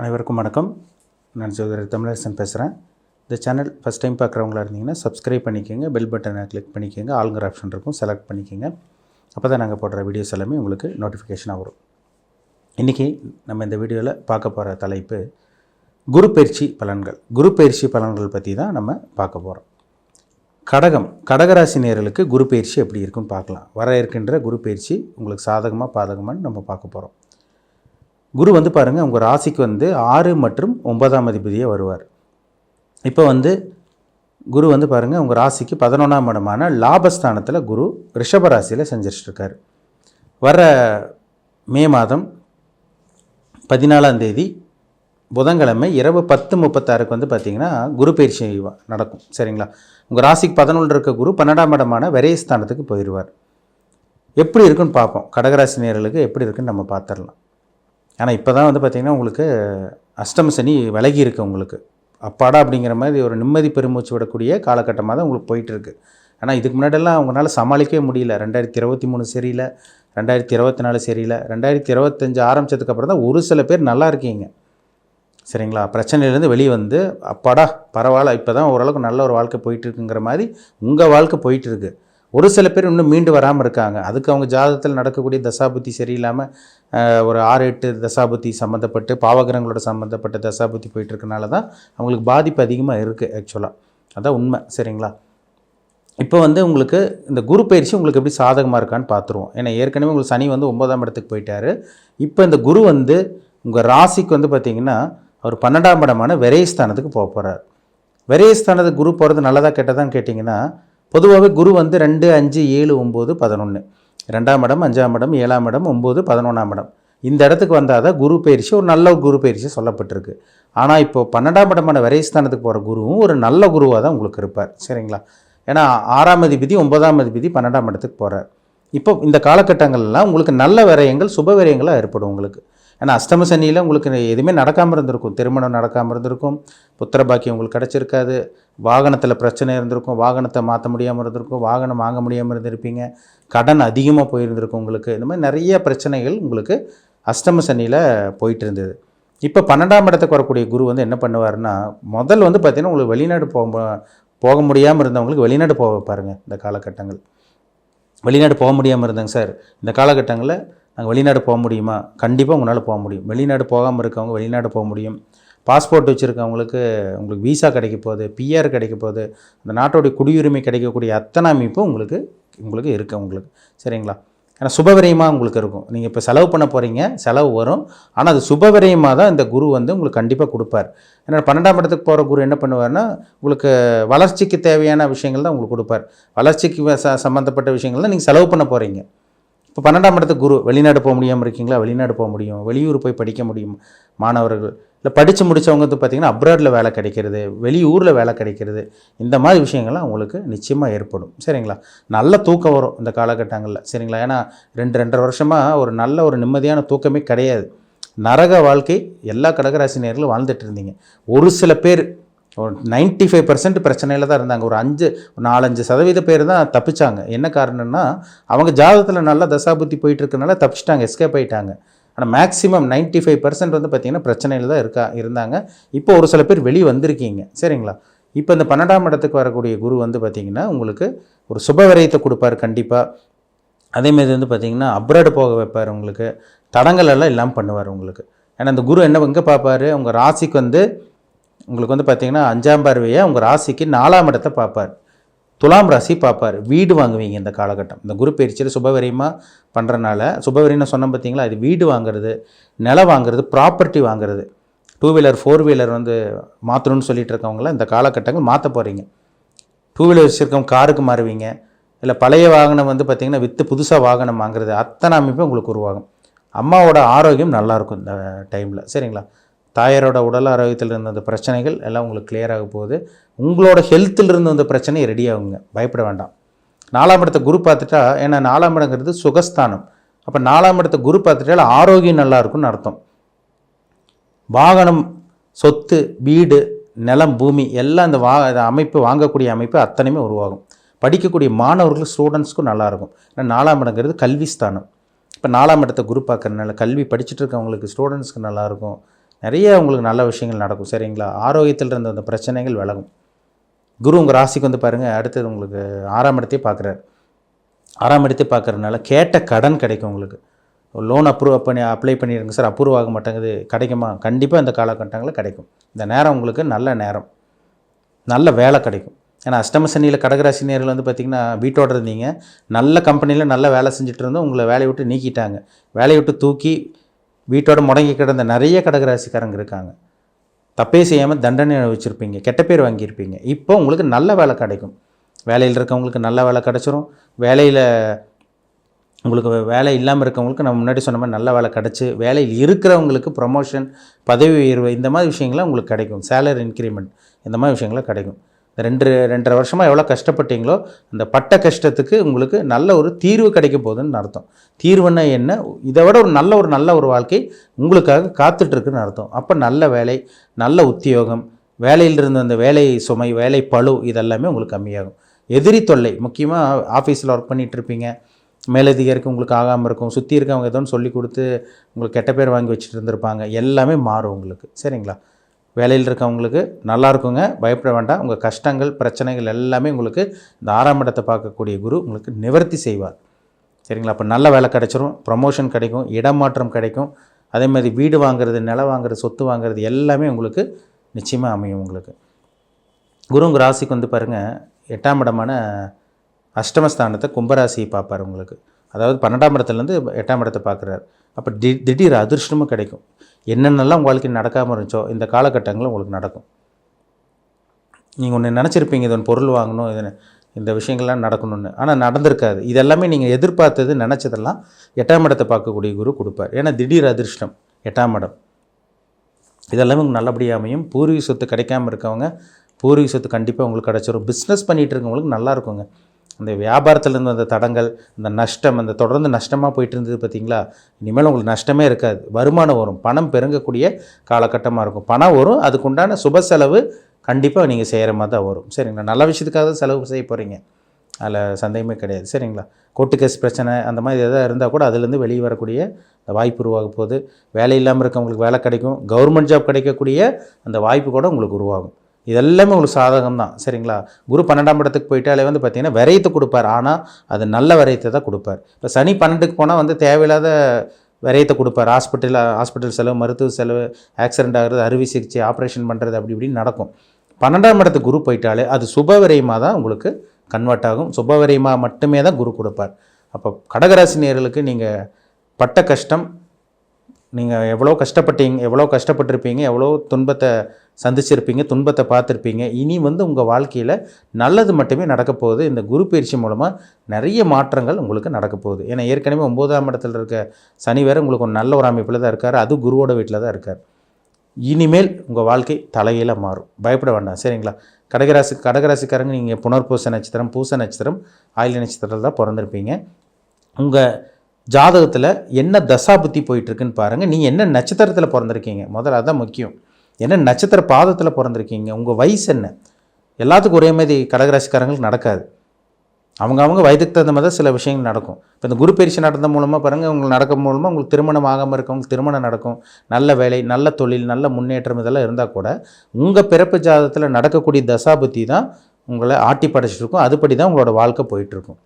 அனைவருக்கும் வணக்கம். நான் சோதரர் தமிழரசன் பேசுகிறேன் இந்த சேனல் ஃபஸ்ட் டைம் பார்க்குறவங்களா இருந்தீங்கன்னா சப்ஸ்கிரைப் பண்ணிக்கோங்க பெல் பட்டனை கிளிக் பண்ணிக்கோங்க ஆளுங்கிற ஆப்ஷன் இருக்கும் செலக்ட் பண்ணிக்கோங்க. அப்போ தான் நாங்கள் போடுற வீடியோஸ் எல்லாமே உங்களுக்கு நோட்டிஃபிகேஷனாக வரும். இன்றைக்கி நம்ம இந்த வீடியோவில் பார்க்க போகிற தலைப்பு குரு பயிற்சி பலன்கள். குரு பயிற்சி பலன்கள் பற்றி தான் நம்ம பார்க்க போகிறோம் கடகம் கடகராசி நேர்களுக்கு குரு பயிற்சி எப்படி இருக்குன்னு பார்க்கலாம். வர இருக்கின்ற குரு பயிற்சி உங்களுக்கு சாதகமாக பாதகமான்னு நம்ம பார்க்க போகிறோம் குரு வந்து பாருங்கள் உங்கள் ராசிக்கு வந்து ஆறு மற்றும் ஒன்பதாம் அதிபதியே வருவார். இப்போ வந்து குரு வந்து பாருங்கள் உங்கள் ராசிக்கு பதினொன்றாம் இடமான லாபஸ்தானத்தில் குரு ரிஷப ராசியில் செஞ்சிட்ருக்கார் வர மே மாதம் பதினாலாம் தேதி புதன்கிழமை இரவு பத்து முப்பத்தாறுக்கு வந்து பார்த்திங்கன்னா குரு பயிற்சி நடக்கும். சரிங்களா? உங்கள் ராசிக்கு பதினொன்று இருக்க குரு பன்னெண்டாம் இடமான விரயஸ்தானத்துக்கு போயிடுவார் எப்படி இருக்குன்னு பார்ப்போம். கடகராசி நேர்களுக்கு எப்படி இருக்குன்னு நம்ம பார்த்துடலாம். ஆனால் இப்போ தான் வந்து பார்த்திங்கன்னா உங்களுக்கு அஷ்டம சனி விலகி இருக்கு உங்களுக்கு. அப்பாடா அப்படிங்கிற மாதிரி ஒரு நிம்மதி பெருமூச்சு விடக்கூடிய காலகட்டமாக தான் உங்களுக்கு போயிட்டுருக்கு ஆனால் இதுக்கு முன்னாடியெல்லாம் அவங்களால சமாளிக்கவே முடியல. ரெண்டாயிரத்தி இருபத்தி மூணு சரியில்லை ரெண்டாயிரத்தி இருபத்தி நாலு சரியில்லை ரெண்டாயிரத்தி இருபத்தஞ்சு ஆரம்பிச்சதுக்கு அப்புறம் தான் ஒரு சில பேர் நல்லா இருக்கீங்க. சரிங்களா? பிரச்சனையிலேருந்து வெளியே வந்து அப்பாடா பரவாயில்ல இப்போ தான் ஓரளவுக்கு நல்ல ஒரு வாழ்க்கை போயிட்டு இருக்குங்கிற மாதிரி உங்கள் வாழ்க்கை போயிட்டுருக்கு ஒரு சில பேர் இன்னும் மீண்டு வராமல் இருக்காங்க. அதுக்கு அவங்க ஜாதகத்தில் நடக்கக்கூடிய தசாபுத்தி சரியில்லாமல் ஒரு ஆறு எட்டு தசாபுத்தி சம்மந்தப்பட்டு பாவகிரகங்களோட சம்மந்தப்பட்ட தசாபுத்தி போயிட்டுருக்கனால தான் அவங்களுக்கு பாதிப்பு அதிகமாக இருக்குது ஆக்சுவலாக அதான் உண்மை சரிங்களா? இப்போ வந்து உங்களுக்கு இந்த குரு பயிற்சி உங்களுக்கு எப்படி சாதகமாக இருக்கான்னு பார்த்துருவோம் ஏன்னா ஏற்கனவே உங்களுக்கு சனி வந்து ஒன்பதாம் இடத்துக்கு போயிட்டார். இப்போ இந்த குரு வந்து உங்கள் ராசிக்கு வந்து பார்த்தீங்கன்னா அவர் பன்னெண்டாம் இடமான விரயஸ்தானத்துக்கு போக போகிறார் விரயஸ்தானத்துக்கு குரு போகிறது நல்லதாக கெட்டதான்னு கேட்டிங்கன்னா பொதுவாகவே குரு வந்து ரெண்டு அஞ்சு ஏழு ஒம்பது பதினொன்று ரெண்டாம் இடம் அஞ்சாம் இடம் ஏழாம் இடம் ஒம்பது பதினொன்றாம் இடம். இந்த இடத்துக்கு வந்தால் தான் குரு பயிற்சி ஒரு நல்ல குரு பயிற்சி சொல்லப்பட்டிருக்கு. ஆனால் இப்போ பன்னெண்டாம் இடமான விரயஸ்தானத்துக்கு போகிற குருவும் ஒரு நல்ல குருவாக தான் உங்களுக்கு இருப்பார். சரிங்களா? ஏன்னா ஆறாம் அதிபதி ஒன்பதாம் அதிபதி பன்னெண்டாம் இடத்துக்கு போகிறார் இப்போ இந்த காலகட்டங்கள்லாம் உங்களுக்கு நல்ல விரயங்கள் சுப விரயங்களாக ஏற்படும் உங்களுக்கு. ஏன்னா அஷ்டம சனியில் உங்களுக்கு எதுவுமே நடக்காமல் இருந்திருக்கும். திருமணம் நடக்காமல் இருந்திருக்கும். புத்திர பாக்கியம் உங்களுக்கு கிடச்சிருக்காது. வாகனத்தில் பிரச்சனை இருந்திருக்கும். வாகனத்தை மாற்ற முடியாமல் இருந்திருக்கும். வாகனம் வாங்க முடியாமல் இருந்திருப்பீங்க. கடன் அதிகமாக போயிருந்திருக்கும் உங்களுக்கு. இந்த மாதிரி நிறைய பிரச்சனைகள் உங்களுக்கு அஷ்டம சனியில் போயிட்டு இருந்தது. இப்போ பன்னெண்டாம் இடத்துக்கு வரக்கூடிய குரு வந்து என்ன பண்ணுவார்னா முதல் வந்து பார்த்தீங்கன்னா உங்களுக்கு வெளிநாடு போக போக முடியாமல் இருந்தவங்களுக்கு வெளிநாடு போக பாருங்கள் இந்த காலகட்டங்கள். வெளிநாடு போக முடியாமல் இருந்தாங்க சார். இந்த காலகட்டங்களில் நாங்கள் வெளிநாடு போக முடியுமா? கண்டிப்பாக உங்களால் போக முடியும். வெளிநாடு போகாமல் இருக்கவங்க வெளிநாடு போக முடியும். பாஸ்போர்ட் வச்சுருக்கவங்களுக்கு உங்களுக்கு விசா கிடைக்க போகுது பிஆர் கிடைக்க போகுது அந்த நாட்டோடைய குடியுரிமை கிடைக்கக்கூடிய அத்தனை அமைப்பும் உங்களுக்கு உங்களுக்கு இருக்குது உங்களுக்கு. சரிங்களா? ஏன்னா சுபவிரயமாக உங்களுக்கு இருக்கும். நீங்கள் இப்போ செலவு பண்ண போகிறீங்க செலவு வரும். ஆனால் அது சுபவிரயமாக தான் இந்த குரு வந்து உங்களுக்கு கண்டிப்பாக கொடுப்பார். ஏன்னா பன்னெண்டாம் இடத்துக்கு போகிற குரு என்ன பண்ணுவார்னா உங்களுக்கு வளர்ச்சிக்கு தேவையான விஷயங்கள் தான் உங்களுக்கு கொடுப்பார். வளர்ச்சிக்கு ச சம்மந்தப்பட்ட விஷயங்கள் தான் நீங்கள் செலவு பண்ண போகிறீங்க இப்போ பன்னெண்டாம் இடத்துக்கு குரு வெளிநாடு போக முடியாமல் இருக்கீங்களா? வெளிநாடு போக முடியும். வெளியூர் போய் படிக்க முடியும் மாணவர்கள். இல்லை படித்து முடித்தவங்க வந்து பார்த்திங்கன்னா அப்ராடில் வேலை கிடைக்கிறது வெளியூரில் வேலை கிடைக்கிறது. இந்த மாதிரி விஷயங்கள்லாம் உங்களுக்கு நிச்சயமாக ஏற்படும். சரிங்களா? நல்ல தூக்கம் வரும் இந்த காலகட்டங்களில். சரிங்களா? ஏன்னா ரெண்டு ரெண்டரை வருஷமாக ஒரு நல்ல ஒரு நிம்மதியான தூக்கமே கிடையாது. நரக வாழ்க்கை எல்லா கடகராசினியர்களும் வாழ்ந்துட்டு இருந்தீங்க. ஒரு சில பேர் ஒரு நைன்ட்டி ஃபைவ் பர்சன்ட் பிரச்சனையில் தான் இருந்தாங்க. ஒரு அஞ்சு ஒரு நாலஞ்சு சதவீத பேர் தான் தப்பிச்சாங்க. என்ன காரணம்னா அவங்க ஜாதகத்தில் நல்லா தசாபுத்தி போயிட்டு இருக்கனால தப்பிச்சிட்டாங்க எஸ்கேப் ஆயிட்டாங்க. ஆனால் மேக்ஸிமம் நைன்ட்டி ஃபைவ் பர்சன்ட் வந்து பார்த்திங்கன்னா பிரச்சனையில் தான் இருக்கா இருந்தாங்க. இப்போ ஒரு சில பேர் வெளியே வந்திருக்கீங்க. சரிங்களா? இப்போ இந்த பன்னெண்டாம் இடத்துக்கு வரக்கூடிய குரு வந்து பார்த்திங்கன்னா உங்களுக்கு ஒரு சுபவிரயத்தை கொடுப்பார் கண்டிப்பாக அதேமாரி வந்து பார்த்திங்கன்னா அப்ராடு போக வைப்பார் உங்களுக்கு. தடங்கள் எல்லாம் இல்லாமல் பண்ணுவார் உங்களுக்கு. ஏன்னா அந்த குரு என்ன எங்கே பார்ப்பாரு உங்கள் ராசிக்கு வந்து உங்களுக்கு வந்து பார்த்திங்கன்னா அஞ்சாம் பார்வையை உங்கள் ராசிக்கு நாலாம் இடத்தை பார்ப்பார். துலாம் ராசி பார்ப்பார். வீடு வாங்குவீங்க இந்த காலகட்டம். இந்த குரு பயிற்சியில் சுபவரியமாக பண்ணுறனால சுபவரியம்னு சொன்னோம் பார்த்தீங்களா இது வீடு வாங்குறது நிலம் வாங்குறது ப்ராப்பர்ட்டி வாங்குறது. டூ வீலர் ஃபோர் வீலர் வந்து மாற்றணும்னு சொல்லிட்டு இருக்கவங்களாம் இந்த காலகட்டங்கள் மாற்ற போகிறீங்க டூ வீலர் வச்சுருக்கவங்க காருக்கு மாறுவீங்க. இல்லை பழைய வாகனம் வந்து பார்த்திங்கன்னா விற்று புதுசாக வாகனம் வாங்குறது அத்தனை அமைப்பும் உங்களுக்கு உருவாகும். அம்மாவோட ஆரோக்கியம் நல்லாயிருக்கும் இந்த டைமில் சரிங்களா? தாயாரோட உடல் ஆரோக்கியத்தில் இருந்த அந்த பிரச்சனைகள் எல்லாம் உங்களுக்கு clear ஆக போகுது. உங்களோட ஹெல்த்தில் இருந்த அந்த பிரச்சனை ரெடி ஆகுங்க. பயப்பட வேண்டாம். நாலாம் இடத்த குரு பார்த்துட்டா ஏன்னா நாலாம் இடங்கிறது சுகஸ்தானம். அப்போ நாலாம் இடத்த குரு பார்த்துட்டால் ஆரோக்கியம் நல்லா இருக்கும்னு அர்த்தம். வாகனம் சொத்து வீடு நிலம் பூமி எல்லாம் இந்த வா அமைப்பு வாங்கக்கூடிய அமைப்பு அத்தனையுமே உருவாகும். படிக்கக்கூடிய மாணவர்கள் ஸ்டூடெண்ட்ஸ்க்கும் நல்லாயிருக்கும் ஏன்னா நாலாம் இடங்கிறது கல்வி ஸ்தானம் இப்போ நாலாம் இடத்த குரு பார்க்குறதுனால கல்வி படிச்சுட்டு இருக்கவங்களுக்கு ஸ்டூடெண்ட்ஸ்க்கு நல்லாயிருக்கும் நிறைய உங்களுக்கு நல்ல விஷயங்கள் நடக்கும் சரிங்களா? ஆரோக்கியத்தில் இருந்த அந்த பிரச்சனைகள் விலகும். குரு உங்கள் ராசிக்கு வந்து பாருங்கள் அடுத்தது உங்களுக்கு ஆறாம் இடத்தையே பார்க்குறாரு. ஆறாம் இடத்தை பார்க்குறதுனால கேட்ட கடன் கிடைக்கும் உங்களுக்கு. லோன் அப்ரூவ் பண்ணி அப்ளை பண்ணிடுங்க சார் அப்ரூவ் ஆக மாட்டேங்குது. கிடைக்குமா? கண்டிப்பாக இந்த காலகட்டங்களில் கிடைக்கும். இந்த நேரம் உங்களுக்கு நல்ல நேரம். நல்ல வேலை கிடைக்கும். ஏன்னா அஷ்டம சனியில் கடகராசி நேரில் வந்து பார்த்திங்கன்னா வீட்டோட இருந்தீங்க. நல்ல கம்பெனியில் நல்ல வேலை செஞ்சுட்டு இருந்தோம் உங்களை வேலையை விட்டு நீக்கிட்டாங்க. வேலையை விட்டு தூக்கி வீட்டோட முடங்கி கிடந்த நிறைய கடகராசிக்காரங்க இருக்காங்க. தப்பே செய்யாமல் தண்டனை வச்சுருப்பீங்க கெட்ட பேர் வாங்கியிருப்பீங்க. இப்போ உங்களுக்கு நல்ல வேலை கிடைக்கும். வேலையில் இருக்கவங்களுக்கு நல்ல வேலை கிடச்சிரும். வேலையில் உங்களுக்கு வேலை இல்லாமல் இருக்கவங்களுக்கு நம்ம முன்னாடி சொன்ன மாதிரி நல்ல வேலை கிடச்சி வேலையில் இருக்கிறவங்களுக்கு ப்ரமோஷன் பதவி உயர்வு இந்த மாதிரி விஷயங்கள்லாம் உங்களுக்கு கிடைக்கும். சேலரி இன்க்ரிமெண்ட் இந்த மாதிரி விஷயங்கள்லாம் கிடைக்கும். ரெண்டு ரெண்டரை வருஷமாக எவ்வளோ கஷ்டப்பட்டீங்களோ அந்த பட்ட கஷ்டத்துக்கு உங்களுக்கு நல்ல ஒரு தீர்வு கிடைக்க போகுதுன்னு அர்த்தம். தீர்வுன்னா என்ன? இதை விட ஒரு நல்ல ஒரு நல்ல ஒரு வாழ்க்கை உங்களுக்காக காத்துட்ருக்குன்னு அர்த்தம். அப்போ நல்ல வேலை நல்ல உத்தியோகம் வேலையிலிருந்து அந்த வேலை சுமை வேலை பளு இதெல்லாமே உங்களுக்கு கம்மியாகும். எதிரி தொல்லை முக்கியமாக ஆஃபீஸில் ஒர்க் பண்ணிகிட்ருப்பீங்க மேலதிகாரிக்கு உங்களுக்கு ஆகாமல் இருக்கும். சுற்றி இருக்கவங்க ஏதோன்னு சொல்லி கொடுத்து உங்களுக்கு கெட்ட பேர் வாங்கி வச்சுட்டு இருந்திருப்பாங்க. எல்லாமே மாறும் உங்களுக்கு. சரிங்களா? வேலையில் இருக்கவங்களுக்கு நல்லா இருக்குங்க. பயப்பட வேண்டாம். உங்கள் கஷ்டங்கள் பிரச்சனைகள் எல்லாமே உங்களுக்கு இந்த ஆறாம் இடத்தை பார்க்கக்கூடிய குரு உங்களுக்கு நிவர்த்தி செய்வார். சரிங்களா? அப்போ நல்ல வேலை கிடைச்சிரும். ப்ரமோஷன் கிடைக்கும். இடமாற்றம் கிடைக்கும். அதே மாதிரி வீடு வாங்குறது நிலம் வாங்குறது சொத்து வாங்குறது எல்லாமே உங்களுக்கு நிச்சயமாக அமையும் உங்களுக்கு. குரு உங்கள் ராசிக்கு வந்து பாருங்கள் எட்டாம் இடமான அஷ்டமஸ்தானத்தை கும்பராசியை பார்ப்பார் உங்களுக்கு. அதாவது பன்னெண்டாம் இடத்துலேருந்து எட்டாம் இடத்தை பார்க்குறாரு. அப்போ தி திடீர் அதிர்ஷ்டமும் கிடைக்கும். என்னென்னலாம் உங்களுக்கு நடக்காமல் இருந்துச்சோ இந்த காலகட்டங்களில் உங்களுக்கு நடக்கும். நீங்கள் ஒன்று நினச்சிருப்பீங்க இது ஒன்று பொருள் வாங்கணும் இது இந்த விஷயங்கள்லாம் நடக்கணும்னு. ஆனால் நடந்திருக்காது. இதெல்லாமே நீங்கள் எதிர்பார்த்தது நினச்சதெல்லாம் எட்டாம் இடத்தை பார்க்கக்கூடிய குரு கொடுப்பார். ஏன்னா திடீர் அதிர்ஷ்டம் எட்டாம் இடம். இதெல்லாமே உங்களுக்கு நல்லபடியாக அமையும். பூர்வீக சொத்து கிடைக்காம இருக்கவங்க பூர்வீக சொத்து கண்டிப்பாக உங்களுக்கு கிடச்சிரும். பிஸ்னஸ் பண்ணிகிட்டு இருக்கவங்களுக்கு நல்லா இருக்குங்க. அந்த வியாபாரத்துலேருந்து வந்த அந்த தடங்கள் அந்த நஷ்டம் அந்த தொடர்ந்து நஷ்டமாக போயிட்டு இருந்தது பார்த்தீங்களா இனிமேல் உங்களுக்கு நஷ்டமே இருக்காது. வருமானம் வரும். பணம் பெருங்கக்கூடிய காலகட்டமாக இருக்கும். பணம் வரும். அதுக்குண்டான சுப செலவு கண்டிப்பாக நீங்கள் செய்கிற மாதிரி தான் வரும். சரிங்களா? நல்ல விஷயத்துக்காக தான் செலவு செய்ய போகிறீங்க அதில் சந்தேகமே கிடையாது. சரிங்களா? கோர்ட்டு கேஸ் பிரச்சனை அந்த மாதிரி எதாவது இருந்தால் கூட அதுலேருந்து வெளியே வரக்கூடிய அந்த வாய்ப்பு உருவாக போகுது. வேலை இல்லாமல் இருக்கவங்களுக்கு வேலை கிடைக்கும். கவர்மெண்ட் ஜாப் கிடைக்கக்கூடிய அந்த வாய்ப்பு கூட உங்களுக்கு உருவாகும். இதெல்லாமே உங்களுக்கு சாதகம் தான் சரிங்களா? குரு பன்னெண்டாம் இடத்துக்கு போயிட்டாலே வந்து பார்த்தீங்கன்னா விரயத்தை கொடுப்பார். ஆனால் அது நல்ல விரயத்தை தான் கொடுப்பார். இப்போ சனி பன்னெண்டுக்கு போனால் வந்து தேவையில்லாத விரயத்தை கொடுப்பார். ஹாஸ்பிட்டல் ஹாஸ்பிட்டல் செலவு மருத்துவ செலவு ஆக்சிடென்ட் ஆகிறது அறுவை சிகிச்சை ஆப்ரேஷன் பண்ணுறது அப்படி இப்படின்னு நடக்கும். பன்னெண்டாம் இடத்துக்கு குரு போயிட்டாலே அது சுப விரயமாக தான் உங்களுக்கு கன்வெர்ட் ஆகும். சுப விரயமாக மட்டுமே தான் குரு கொடுப்பார். அப்போ கடகராசி நேர்களுக்கு நீங்கள் பட்ட கஷ்டம் நீங்கள் எவ்வளோ கஷ்டப்பட்டீங்க எவ்வளோ கஷ்டப்பட்டிருப்பீங்க எவ்வளோ துன்பத்தை சந்திச்சிருப்பீங்க துன்பத்தை பார்த்துருப்பீங்க. இனி வந்து உங்கள் வாழ்க்கையில் நல்லது மட்டுமே நடக்க போகுது. இந்த குரு பயிற்சி மூலமாக நிறைய மாற்றங்கள் உங்களுக்கு நடக்க போகுது. ஏன்னா ஏற்கனவே ஒம்போதாம் இடத்துல இருக்க சனி வேறு உங்களுக்கு ஒரு நல்ல ஒரு அமைப்பில் தான் இருக்கார். அது குருவோட வீட்டில் தான் இருக்கார். இனிமேல் உங்கள் வாழ்க்கை தலையில் மாறும். பயப்பட வேண்டாம். சரிங்களா? கடகராசி கடகராசிக்காரங்க நீங்கள் புனர்பூச நட்சத்திரம் பூச நட்சத்திரம் ஆயில நட்சத்திரத்தில் தான் பிறந்திருப்பீங்க. உங்கள் ஜாதகத்தில் என்ன தசாபுத்தி போயிட்டுருக்குன்னு பாருங்கள் நீங்கள் என்ன நட்சத்திரத்தில் பிறந்திருக்கீங்க? முதல்ல அதுதான் முக்கியம். என்ன நட்சத்திர பாதத்தில் பிறந்திருக்கீங்க? உங்கள் வயசு என்ன? எல்லாத்துக்கும் ஒரே மாதிரி கடகராசிக்காரங்களுக்கு நடக்காது. அவங்க அவங்க வயதுக்கு தகுந்த மாதிரி தான் சில விஷயங்கள் நடக்கும். இப்போ இந்த குரு பயிற்சி நடந்த மூலமாக பாருங்கள் உங்களுக்கு நடக்க மூலமாக உங்களுக்கு திருமணம் ஆகாமல் இருக்கவங்களுக்கு திருமணம் நடக்கும். நல்ல வேலை நல்ல தொழில் நல்ல முன்னேற்றம் இதெல்லாம் இருந்தால் கூட உங்கள் பிறப்பு ஜாதகத்தில் நடக்கக்கூடிய தசாபுத்தி தான் உங்களை ஆட்டி படைச்சிட்ருக்கும் அதுபடி தான் உங்களோட வாழ்க்கை போயிட்டுருக்கும்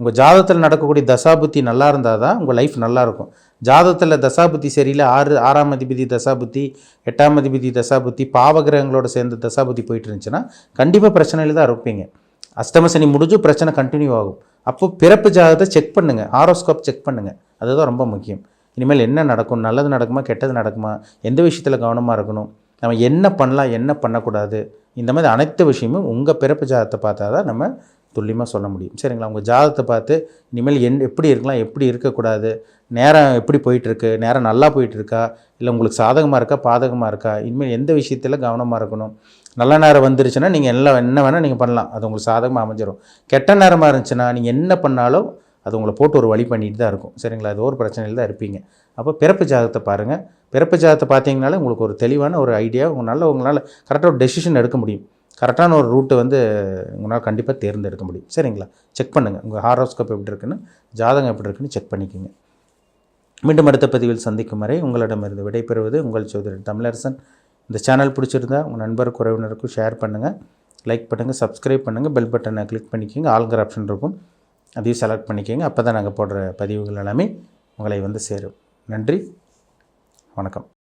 உங்கள் ஜாதகத்தில் நடக்கக்கூடிய தசாபுத்தி நல்லா இருந்தால் தான் உங்கள் லைஃப் நல்லாயிருக்கும் ஜாதகத்தில் தசாபுத்தி சரியில்லை. ஆறு ஆறாம் அதிபதி தசாபுத்தி எட்டாம் அதிபதி தசாபுத்தி பாவகிரகங்களோட சேர்ந்து தசாபுத்தி போயிட்டு இருந்துச்சுன்னா கண்டிப்பாக பிரச்சனையில் தான் இருப்பீங்க. அஷ்டம சனி முடிஞ்சு பிரச்சனை கண்டினியூ ஆகும். அப்போ பிறப்பு ஜாதகத்தை செக் பண்ணுங்கள் ஆரோஸ்கோப் செக் பண்ணுங்கள் அதுதான் ரொம்ப முக்கியம். இனிமேல் என்ன நடக்கும்? நல்லது நடக்குமா? கெட்டது நடக்குமா? எந்த விஷயத்தில் கவனமாக இருக்கணும்? நம்ம என்ன பண்ணலாம்? என்ன பண்ணக்கூடாது? இந்த மாதிரி அனைத்து விஷயமும் உங்கள் பிறப்பு ஜாதகத்தை பார்த்தா தான் நம்ம துல்லியமாக சொல்ல முடியும். சரிங்களா? உங்கள் ஜாதகத்தை பார்த்து இனிமேல் என் எப்படி இருக்கலாம் எப்படி இருக்கக்கூடாது நேரம் எப்படி போயிட்டுருக்கு நேரம் நல்லா போயிட்டுருக்கா இல்லை உங்களுக்கு சாதகமாக இருக்கா பாதகமாக இருக்கா இனிமேல் எந்த விஷயத்தில் கவனமாக இருக்கணும் நல்ல நேரம் வந்துருச்சுன்னா நீங்கள் எல்லாம் என்ன வேணால் நீங்கள் பண்ணலாம். அது உங்களுக்கு சாதகமாக அமைஞ்சிடும் கெட்ட நேரமாக இருந்துச்சுன்னா நீங்கள் என்ன பண்ணாலும் அது உங்களை போட்டு ஒரு வழி பண்ணிட்டு தான் இருக்கும். சரிங்களா? அது ஒரு பிரச்சனையில் தான் இருப்பீங்க. அப்போ பிறப்பு ஜாதகத்தை பாருங்கள் பிறப்பு ஜாதகத்தை பார்த்தீங்கனாலே உங்களுக்கு ஒரு தெளிவான ஒரு ஐடியா உங்களால் உங்களால் கரெக்டாக ஒரு டெசிஷன் எடுக்க முடியும். கரெக்டான ஒரு ரூட்டு வந்து உங்களால் கண்டிப்பாக தேர்ந்தெடுக்க முடியும். சரிங்களா? செக் பண்ணுங்கள் உங்கள் ஹாரோஸ்கோப் எப்படி இருக்குன்னு ஜாதகம் எப்படி இருக்குன்னு செக் பண்ணிக்கோங்க. மீண்டும் அடுத்த பதிவில் சந்திக்கும் வரை உங்களிடமிருந்து விடைபெறுவது உங்கள் சோதரன் தமிழரசன். இந்த சேனல் பிடிச்சிருந்தா உங்கள் நண்பர் குறைவினருக்கும் ஷேர் பண்ணுங்கள் லைக் பண்ணுங்கள் சப்ஸ்கிரைப் பண்ணுங்கள் பெல் பட்டனை கிளிக் பண்ணிக்கோங்க. ஆல்கர் ஆப்ஷன் இருக்கும். அதையும் செலக்ட் பண்ணிக்கோங்க. அப்போ தான் நாங்கள் போடுற பதிவுகள் எல்லாமே உங்களை வந்து சேரும். நன்றி. வணக்கம்.